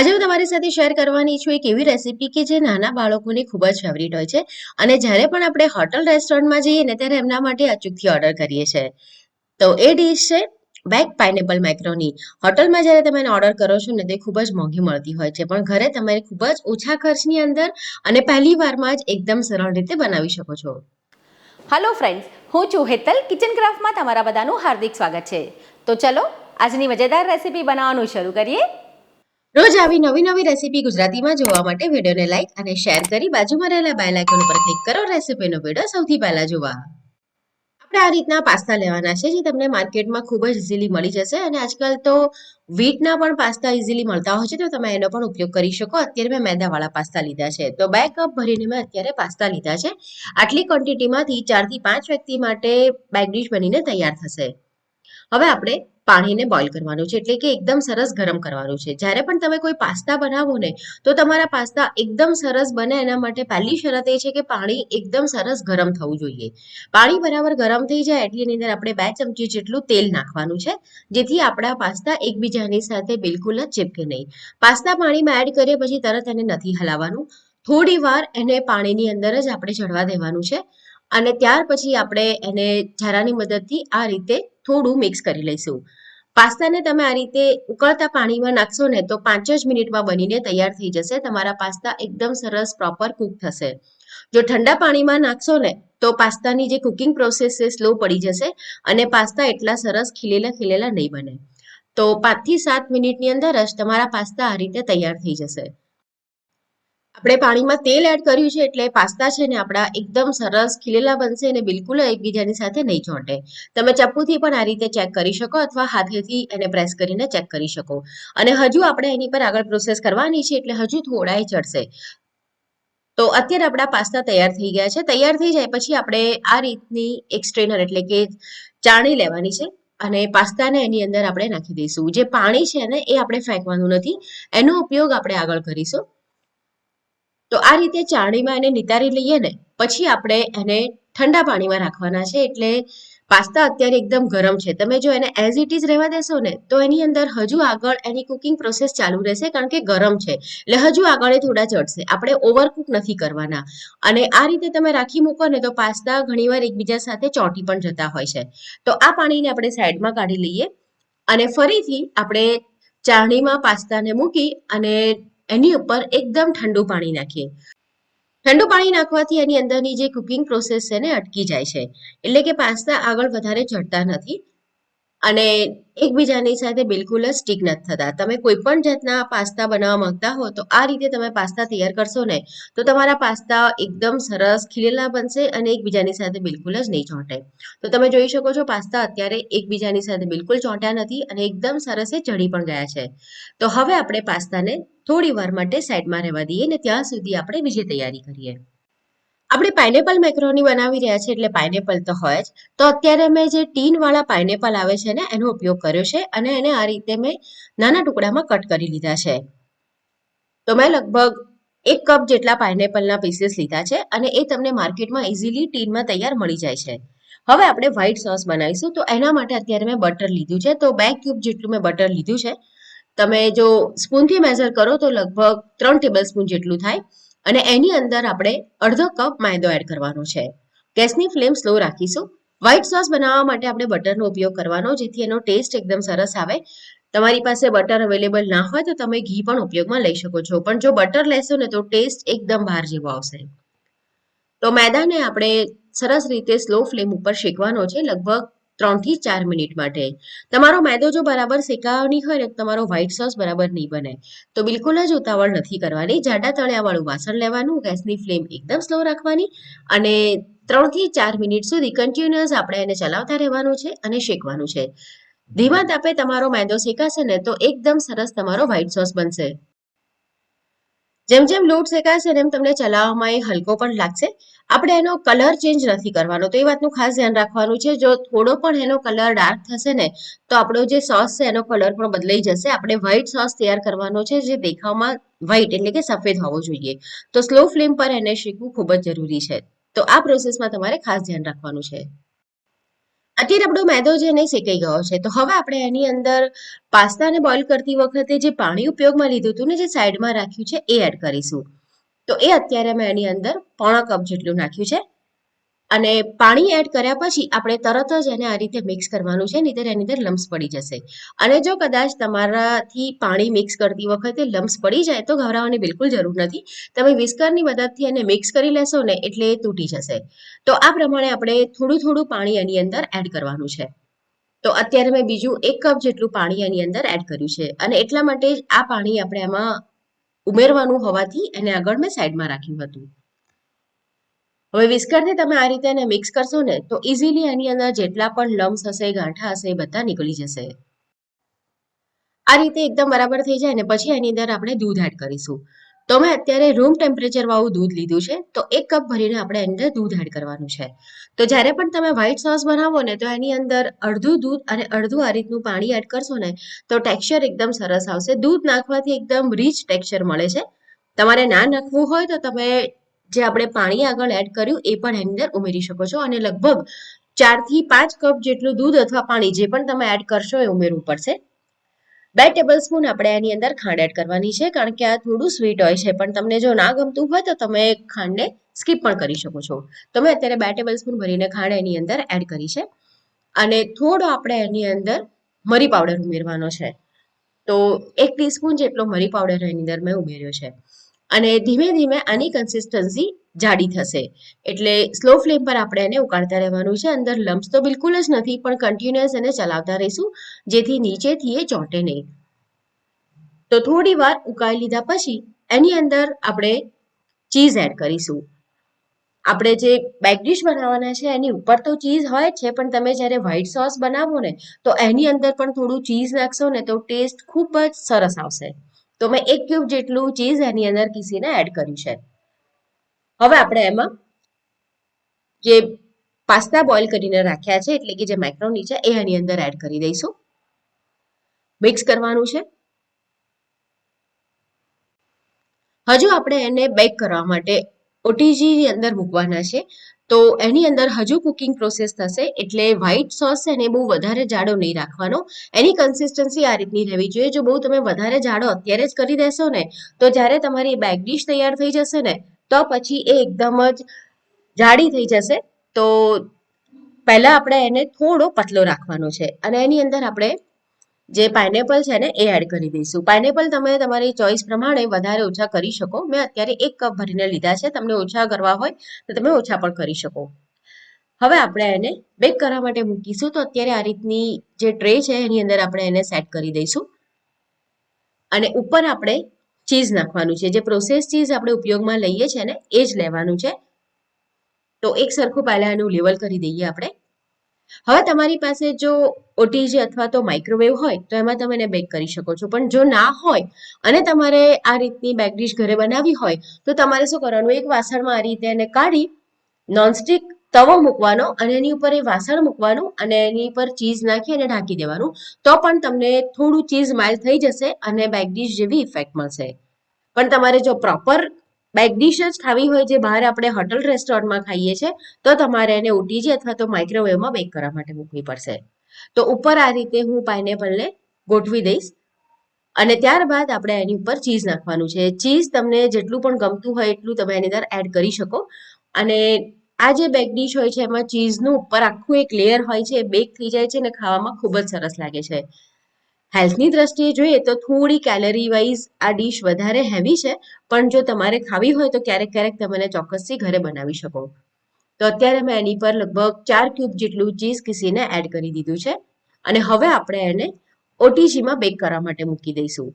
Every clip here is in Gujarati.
આજે હું તમારી સાથે શેર કરવાની છું એક એવી રેસીપી કે જે નાના બાળકોની ખૂબ જ ફેવરિટ હોય છે. અને જ્યારે પણ આપણે હોટલ રેસ્ટોરન્ટમાં જઈએ ને ત્યારે એમના માટે અચૂકથી ઓર્ડર કરીએ છીએ. તો એ ડીશ છે બેક પાઇનેપલ મેક્રોની હોટલમાં જ્યારે તમે એને ઓર્ડર કરો છો ને તે ખૂબ જ મોંઘી મળતી હોય છે. પણ ઘરે તમે ખૂબ જ ઓછા ખર્ચની અંદર અને પહેલી વારમાં જ એકદમ સરળ રીતે બનાવી શકો છો. હલો ફ્રેન્ડ્સ હું છું હેતલ કિચન ક્રાફ્ટમાં તમારા બધાનું હાર્દિક સ્વાગત છે. તો ચલો, આજની મજેદાર રેસીપી બનાવવાનું શરૂ કરીએ. રોજ આવી નવી નવી રેસીપી ગુજરાતીમાં જોવા માટે વિડીયોને લાઈક અને શેર કરી બાજુમાં રહેલા બેલ આઇકન ઉપર ક્લિક કરો. રેસીપીનો વીડિયો સૌથી પહેલા જોવા. આપણે આ રીતના પાસ્તા લેવાના છે જે તમને માર્કેટમાં ખૂબ જ ઇઝીલી મળી જશે અને આજકાલ તો વીટના પણ પાસ્તા ઇઝીલી મળતા હોય છે, તો તમે એનો પણ ઉપયોગ કરી શકો. અત્યારે મેં મેદાવાળા પાસ્તા લીધા છે. તો બે કપ ભરીને મેં અત્યારે પાસ્તા લીધા છે. આટલી ક્વોન્ટિટીમાંથી ચારથી પાંચ વ્યક્તિ માટે બેગ ડીશ બનીને તૈયાર થશે. હવે આપણે પાણીને બોઇલ કરવાનું છે. એટલે કે એકદમ સરસ ગરમ કરવાનું છે. જ્યારે પણ તમે કોઈ પાસ્તા બનાવો ને, તો તમારા પાસ્તા એકદમ સરસ બને. એના માટે પહેલી શરત એ છે કે પાણી એકદમ સરસ ગરમ થવું જોઈએ. પાણી બરાબર ગરમ થઈ જાય એટલે એની અંદર આપણે બે ચમચી જેટલું તેલ નાખવાનું છે, જેથી આપણા પાસ્તા એકબીજાની સાથે બિલકુલ જ ચીપકે નહીં. પાસ્તા પાણીમાં એડ કરીએ પછી તરત એને નથી હલાવવાનું. થોડી વાર એને પાણીની અંદર જ આપણે ચડવા દેવાનું છે. અને ત્યાર પછી આપણે એને ઝારાની મદદથી આ રીતે થોડું મિક્સ કરી લઈશું. પાસ્તાને તમે આ રીતે ઉકળતા પાણીમાં નાખશો ને તો પાંચ જ મિનિટમાં બનીને તૈયાર થઈ જશે. તમારા પાસ્તા એકદમ સરસ પ્રોપર કૂક થશે. જો ઠંડા પાણીમાં નાખશો ને તો પાસ્તાની જે કુકિંગ પ્રોસેસ છે સ્લો પડી જશે અને પાસ્તા એટલા સરસ ખીલેલા ખીલેલા નહીં બને. તો પાંચથી સાત મિનિટની અંદર જ તમારા પાસ્તા આ રીતે તૈયાર થઈ જશે. આપણે પાણીમાં તેલ એડ કર્યું છે એટલે પાસ્તા છે ને આપણા એકદમ સરસ ખીલેલા બનશે અને બિલકુલ એકબીજાની સાથે નહીં ચોંટે તમે ચપ્પુથી પણ આ રીતે ચેક કરી શકો અથવા હાથેથી એને પ્રેસ કરીને ચેક કરી શકો. અને હજુ આપણે એની પર આગળ પ્રોસેસ કરવાની છે એટલે હજુ થોડાય ચડશે. તો અત્યારે આપણા પાસ્તા તૈયાર થઈ ગયા છે. તૈયાર થઈ જાય પછી આપણે આ રીતની એક સ્ટ્રેનર એટલે કે ચાણી લેવાની છે અને પાસ્તાને એની અંદર આપણે નાખી દઈશું. જે પાણી છે ને એ આપણે ફેંકવાનું નથી. એનો ઉપયોગ આપણે આગળ કરીશું. તો આ રીતે ચાળણીમાં એને નિતારી લઈએ ને, પછી આપણે એને ઠંડા પાણીમાં રાખવાના છે એટલે પાસ્તા અત્યારે એકદમ ગરમ છે. તમે જો એને એઝ ઇટ ઇઝ રહેવા દેશો ને, તો એની અંદર હજુ આગળ એની કુકિંગ પ્રોસેસ ચાલુ રહેશે કારણ કે ગરમ છે. એટલે હજુ આગળ એ થોડા ચડશે આપણે ઓવરકુક નથી કરવાના. અને આ રીતે તમે રાખી મૂકો ને, તો પાસ્તા ઘણીવાર એકબીજા સાથે ચોંટી પણ જતા હોય છે. તો આ પાણીને આપણે સાઈડમાં કાઢી લઈએ અને ફરીથી આપણે ચાળણીમાં પાસ્તાને મૂકી અને એની ઉપર એકદમ ઠંડુ પાણી નાખીએ. ઠંડુ પાણી નાખવાથી એની અંદરની જે કુકિંગ પ્રોસેસ છે ને અટકી જાય છે. એટલે કે પાસ્તા આગળ વધારે ચડતા નથી. અને એકબીજાની સાથે બિલકુલ જ સ્ટીક નથી થતા. તમે કોઈ પણ જાતના પાસ્તા બનાવવા માંગતા હો, તો આ રીતે તમે પાસ્તા તૈયાર કરશો ને તો તમારા પાસ્તા એકદમ સરસ ખીલેલા બનશે અને એકબીજાની સાથે બિલકુલ જ નહીં ચોંટે. તો તમે જોઈ શકો છો, પાસ્તા અત્યારે એકબીજાની સાથે બિલકુલ ચોંટ્યા નથી અને એકદમ સરસ એ ચડી પણ ગયા છે. તો હવે આપણે પાસ્તાને થોડી વાર માટે સાઈડમાં રહેવા દઈએ ને ત્યાં સુધી આપણે બીજી તૈયારી કરીએ. આપણે પાઇનેપલ મેક્રોની બનાવી રહ્યા છે એટલે પાઇનેપલ તો હોય જ. તો અત્યારે મેં જે ટીન વાળા પાઇનેપલ આવે છે ને, એનો ઉપયોગ કર્યો છે અને એને આ રીતે મેં નાના ટુકડામાં કટ કરી લીધા છે. તો મેં લગભગ એક કપ જેટલા પાઇનેપલના પીસીસ લીધા છે અને એ તમને માર્કેટમાં ઇઝીલી ટીનમાં તૈયાર મળી જાય છે. હવે આપણે વ્હાઈટ સોસ બનાવીશું. તો એના માટે અત્યારે મેં બટર લીધું છે. તો બે ક્યુબ જેટલું મેં બટર લીધું છે. તમે જો સ્પૂનથી મેઝર કરો તો લગભગ ત્રણ ટેબલ સ્પૂન જેટલું થાય. અને એની અંદર આપણે અડધો કપ મેદો એડ કરવાનો છે. ગેસની ફ્લેમ સ્લો રાખીશું. વ્હાઈટ સોસ બનાવવા માટે આપણે બટરનો ઉપયોગ કરવાનો, જેથી એનો ટેસ્ટ એકદમ સરસ આવે. તમારી પાસે બટર અવેલેબલ ના હોય તો તમે ઘી પણ ઉપયોગમાં લઈ શકો છો. પણ જો બટર લેશો ને તો ટેસ્ટ એકદમ બહાર જેવો આવશે. તો મેદાને આપણે સરસ રીતે સ્લો ફ્લેમ ઉપર શેકવાનો છે. લગભગ ત્રણથી ચાર મિનિટ માટે. તમારો મેદો જો બરાબર શેકાવાની હોય ને, તો તમારો વ્હાઈટ સોસ બરાબર નહીં બને. તો બિલકુલ જ ઉતાવળ નથી કરવાની. જાડા તળિયાવાળું વાસણ લેવાનું, ગેસની ફ્લેમ એકદમ સ્લો રાખવાની અને ત્રણથી ચાર મિનિટ સુધી કન્ટિન્યુઅસ આપણે એને ચલાવતા રહેવાનું છે અને શેકવાનું છે. ધીમા તાપે તમારો મેદો શેકાશે ને, તો એકદમ સરસ તમારો વ્હાઈટ સોસ બનશે. જેમ જેમ લોટ શેકાશે એમ તમને ચલાવવામાં એ હલકો પણ લાગશે. આપણે એનો કલર ચેન્જ નથી કરવાનો. તો એ વાતનું ખાસ ધ્યાન રાખવાનું છે. જો થોડો પણ એનો કલર ડાર્ક થશે ને, તો આપણો જે સોસ છે એનો કલર પણ બદલાઈ જશે. આપણે વ્હાઈટ સોસ તૈયાર કરવાનો છે જે દેખાવમાં વ્હાઈટ એટલે કે સફેદ હોવો જોઈએ. તો સ્લો ફ્લેમ પર એને શેકવું ખૂબ જ જરૂરી છે. તો આ પ્રોસેસમાં તમારે ખાસ ધ્યાન રાખવાનું છે. અત્યારે આપણો મેદો છે એને શેકાઈ ગયો છે. તો હવે આપણે એની અંદર પાસ્તાને બોઇલ કરતી વખતે જે પાણી ઉપયોગમાં લીધું હતું ને જે સાઈડમાં રાખ્યું છે, એ એડ કરીશું. તો એ અત્યારે મેં એની અંદર પોણા કપ જેટલું નાખ્યું છે. અને પાણી એડ કર્યા પછી આપણે તરત જ એને આ રીતે મિક્સ કરવાનું છે નહીંતર એની અંદર લમ્સ પડી જશે. અને જો કદાચ તમારાથી પાણી મિક્સ કરતી વખતે લમ્સ પડી જાય તો ગભરાવાની બિલકુલ જરૂર નથી. તમે વિસ્કરની મદદથી એને મિક્સ કરી લેશો ને એટલે એ તૂટી જશે. તો આ પ્રમાણે આપણે થોડું થોડું પાણી એની અંદર એડ કરવાનું છે. તો અત્યારે મેં બીજું એક કપ જેટલું પાણી એની અંદર એડ કર્યું છે. અને એટલા માટે જ આ પાણી આપણે એમાં ઉમેરવાનું હોવાથી એને આગળ મેં સાઈડમાં રાખ્યું હતું. હવે વિસ્કરને તમે આ રીતે એને મિક્સ કરશો ને, તો ઇઝીલી એની અંદર જેટલા પણ લમ્સ હશે, ગાંઠા હશે, એ બધા નીકળી જશે. આ રીતે એકદમ બરાબર થઈ જાય ને, પછી એની અંદર આપણે દૂધ એડ કરીશું. તો મેં અત્યારે રૂમ ટેમ્પરેચર વાળું દૂધ લીધું છે, તો એક કપ ભરીને આપણે અંદર દૂધ એડ કરવાનું છે. તો જ્યારે પણ તમે વ્હાઈટ સોસ બનાવો ને, તો એની અંદર અડધું દૂધ અને અડધું આ રીતનું પાણી એડ કરશો ને, તો ટેક્સચર એકદમ સરસ આવશે. દૂધ નાખવાથી એકદમ રીચ ટેક્સચર મળે છે. તમારે ના નાખવું હોય તો તમે જે આપણે પાણી આગળ એડ કર્યું એ પણ એની અંદર ઉમેરી શકો છો અને લગભગ ચારથી પાંચ કપ જેટલું દૂધ અથવા પાણી જે પણ તમે એડ કરશો એ ઉમેરવું પડશે. બે ટેબલ સ્પૂન આપણે એની અંદર ખાંડ એડ કરવાની છે કારણ કે આ થોડું સ્વીટ હોય છે પણ તમને જો ના ગમતું હોય તો તમે ખાંડને સ્કીપ પણ કરી શકો છો. તો મેં અત્યારે બે ટેબલ સ્પૂન ભરીને ખાંડ એની અંદર એડ કરી છે અને થોડો આપણે એની અંદર મરી પાવડર ઉમેરવાનો છે. તો એક ટીસ્પૂન જેટલો મરી પાવડર એની અંદર મેં ઉમેર્યો છે. અને ધીમે ધીમે આની કન્સિસ્ટન્સી જાડી થશે. એટલે સ્લો ફ્લેમ પર આપણે એને ઉકાળતા રહેવાનું છે. અંદર લમ્સ તો બિલકુલ જ નથી, પણ કન્ટિન્યુઅસ એને ચલાવતા રહીશું, જેથી નીચેથી એ ચોંટે નહીં. તો થોડી વાર ઉકાળી લીધા પછી એની અંદર આપણે ચીઝ એડ કરીશું. આપણે જે બેક ડિશ બનાવવાના છે, એની ઉપર તો ચીઝ હોય છે, પણ તમે જ્યારે વ્હાઈટ સોસ બનાવો ને, તો એની અંદર પણ થોડું ચીઝ નાખશો ને તો ટેસ્ટ ખૂબ જ સરસ આવશે. તો મેં એક ક્યુબ જેટલું ચીઝ એની અંદર કીસીને એડ કર્યું છે. હવે આપણે એમાં જે પાસ્તા બોઇલ કરીને રાખ્યા છે, એટલે કે જે મેક્રોની છે એ એની અંદર એડ કરી દઈશું. મિક્સ કરવાનું છે. હજુ આપણે એને બેક કરવા માટે ઓટીજીની અંદર મૂકવાના છે. તો એની અંદર હજુ કુકિંગ પ્રોસેસ થશે એટલે વ્હાઈટ સોસ છે ને બહુ વધારે જાડો નહીં રાખવાનો. એની કન્સિસ્ટન્સી આ રીતની રહેવી જોઈએ. જો બહુ તમે વધારે જાડો અત્યારે જ કરી દેશો ને, તો જ્યારે તમારી બેક ડિશ તૈયાર થઈ જશે ને, તો પછી એ એકદમ જ જાડી થઈ જશે. તો પહેલાં આપણે એને થોડો પતલો રાખવાનો છે. અને એની અંદર આપણે જે પાઇનેપલ છે ને, એ એડ કરી દઈશું. પાઇનેપલ તમે તમારી ચોઈસ પ્રમાણે વધારે ઓછા કરી શકો. મેં અત્યારે એક કપ ભરીને લીધા છે. તમને ઓછા કરવા હોય તો તમે ઓછા પણ કરી શકો. હવે આપણે એને બેક કરવા માટે મૂકીશું. તો અત્યારે આ રીતની જે ટ્રે છે, એની અંદર આપણે એને સેટ કરી દઈશું. અને ઉપર આપણે ચીઝ નાખવાનું છે. જે પ્રોસેસ ચીઝ આપણે ઉપયોગમાં લઈએ છીએ ને, એ જ લેવાનું છે. તો એક સરખું પહેલાં એનું લેવલ કરી દઈએ આપણે. હવે તમારી પાસે જો ઓટીજી અથવા તો માઇક્રોવેવ હોય, તો એમાં તમે એને બેક કરી શકો છો. પણ જો ના હોય અને તમારે આ રીતની બેક ડિશ ઘરે બનાવી હોય, તો તમારે શું કરવાનું? એક વાસણમાં આ રીતે એને કાઢી નોનસ્ટિક તવો મૂકવાનો અને એની ઉપર એ વાસણ મૂકવાનું અને એની પર ચીઝ નાખી અને ઢાંકી દેવાનું. તો પણ તમને થોડું ચીઝ માઇલ થઈ જશે અને બેક ડિશ જેવી ઇફેક્ટ મળશે. પણ તમારે જો પ્રોપર બેક ડિશ જ ખાવી હોય જે બહાર આપણે હોટલ રેસ્ટોરન્ટમાં ખાઈએ છીએ તો તમારે એને ઓટીજી અથવા તો માઇક્રોવેવમાં બેક કરવા માટે મૂકવી પડશે. તો ઉપર આ રીતે હું પાઇનેપલને ગોઠવી દઈશ. અને ત્યારબાદ આપણે એની ઉપર ચીઝ નાખવાનું છે. ચીઝ તમને જેટલું પણ ગમતું હોય એટલું તમે એની અંદર એડ કરી શકો. અને આ જે બેક ડિશ હોય છે, એમાં ચીઝનું ઉપર આખું એક લેયર હોય છે બેક થઈ જાય છે અને ખાવામાં ખૂબ જ સરસ લાગે છે. હેલ્થની દ્રષ્ટિએ જોઈએ તો થોડી કેલરી વાઇઝ આ ડીશ વધારે હેવી છે. પણ જો તમારે ખાવી હોય તો ક્યારેક ક્યારેક તમે ચોક્કસથી ઘરે બનાવી શકો. તો અત્યારે મેં એની પર લગભગ ચાર ક્યુબ જેટલું ચીઝ કીસીને એડ કરી દીધું છે. અને હવે આપણે એને ઓટીજીમાં બેક કરવા માટે મૂકી દઈશું.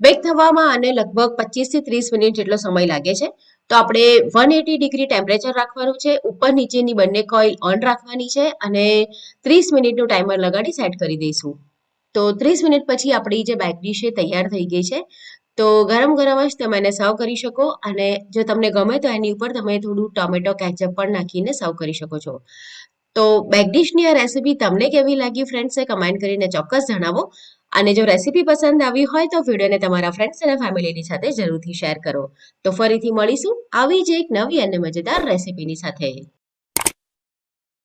બેક થવામાં આને લગભગ પચીસથી ત્રીસ મિનિટ જેટલો સમય લાગે છે. તો આપણે વન એટી ડિગ્રી ટેમ્પરેચર રાખવાનું છે. ઉપર નીચેની બંને કોઇલ ઓન રાખવાની છે અને ત્રીસ મિનિટનું ટાઈમર લગાડી સેટ કરી દઈશું. તો ત્રીસ મિનિટ પછી આપણી જે બેક ડીશ એ તૈયાર થઈ ગઈ છે. તો ગરમ ગરમ જ તમે એને સર્વ કરી શકો અને જો તમને ગમે તો એની ઉપર તમે થોડું ટોમેટો કેચઅપ પણ નાખીને સર્વ કરી શકો છો. તો બેક ડીશની આ રેસીપી તમને કેવી લાગી ફ્રેન્ડ્સે કમેન્ટ કરીને ચોક્કસ જણાવો. અને જો રેસીપી પસંદ આવી હોય તો વિડીયોને તમારા ફ્રેન્ડ્સ અને ફેમિલીની સાથે જરૂરથી શેર કરો. તો ફરીથી મળીશું આવી જ એક નવી અને મજેદાર રેસીપીની સાથે.